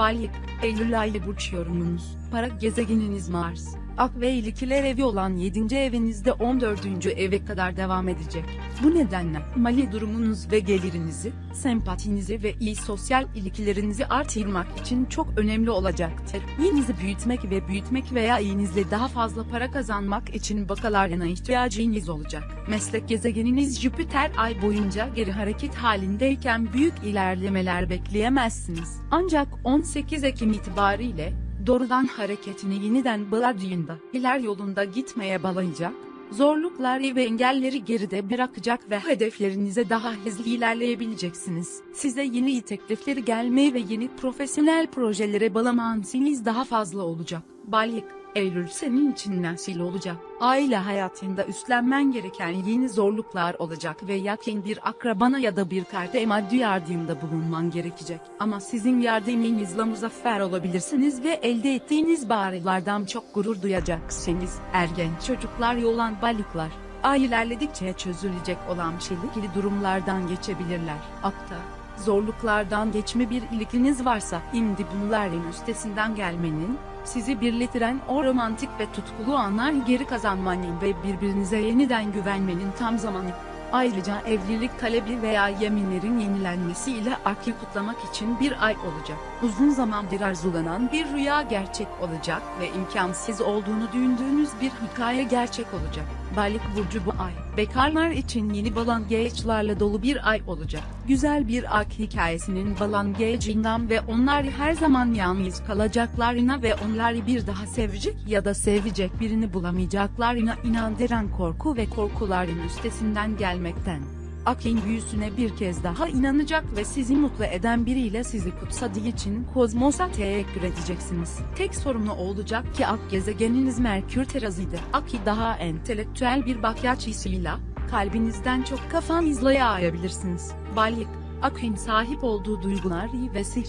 Balık, Eylül ayı burç yorumunuz. Para gezegeniniz Mars. Ak ve ilişkiler evi olan 7. evinizde 14. eve kadar devam edecek. Bu nedenle mali durumunuz ve gelirinizi, sempatinizi ve iyi sosyal ilişkilerinizi artırmak için çok önemli olacaktır. İyinizi büyütmek ve büyütmek veya iyinizle daha fazla para kazanmak için bakalarına ihtiyacınız olacak. Meslek gezegeniniz Jüpiter ay boyunca geri hareket halindeyken büyük ilerlemeler bekleyemezsiniz. Ancak 18 Ekim itibariyle doğrudan hareketini yeniden bağladığında iler yolunda gitmeye bağlayacak, zorlukları ve engelleri geride bırakacak ve hedeflerinize daha hızlı ilerleyebileceksiniz. Size yeni teklifleri gelmeye ve yeni profesyonel projelere bağlamanız daha fazla olacak. Balık, Eylül senin için nasıl olacak? Aile hayatında üstlenmen gereken yeni zorluklar olacak ve yakın bir akrabana ya da bir kardeşe maddi yardımda bulunman gerekecek. Ama sizin yardımınızla muzaffer olabilirsiniz ve elde ettiğiniz başarılardan çok gurur duyacaksınız. Ergen çocuklar yolan balıklar. Ay ilerledikçe çözülecek olan çelikli durumlardan geçebilirler. Akta, zorluklardan geçme bir ilginiz varsa, şimdi bunların üstesinden gelmenin, sizi birleştiren o romantik ve tutkulu anlar geri kazanmanın ve birbirinize yeniden güvenmenin tam zamanı. Ayrıca evlilik talebi veya yeminlerin yenilenmesiyle akı kutlamak için bir ay olacak. Uzun zamandır arzulanan bir rüya gerçek olacak ve imkansız olduğunu düşündüğünüz bir hikaye gerçek olacak. Balık burcu bu ay. Bekarlar için yeni balangeçlarla dolu bir ay olacak. Güzel bir ak hikayesinin balangecinden ve onlar her zaman yalnız kalacaklarına ve onları bir daha sevecek ya da sevecek birini bulamayacaklarına inandıran korku ve korkuların üstesinden gelmekten. Ak'in büyüsüne bir kez daha inanacak ve sizi mutlu eden biriyle sizi kutsadığı için kozmosa teşekkür edeceksiniz. Tek sorunu olacak ki Ak gezegeniniz Merkür terazide. Ak'i daha entelektüel bir bakış açısıyla, kalbinizden çok kafanızla yayabilirsiniz. Balık, Ak'in sahip olduğu duyguları ve sihri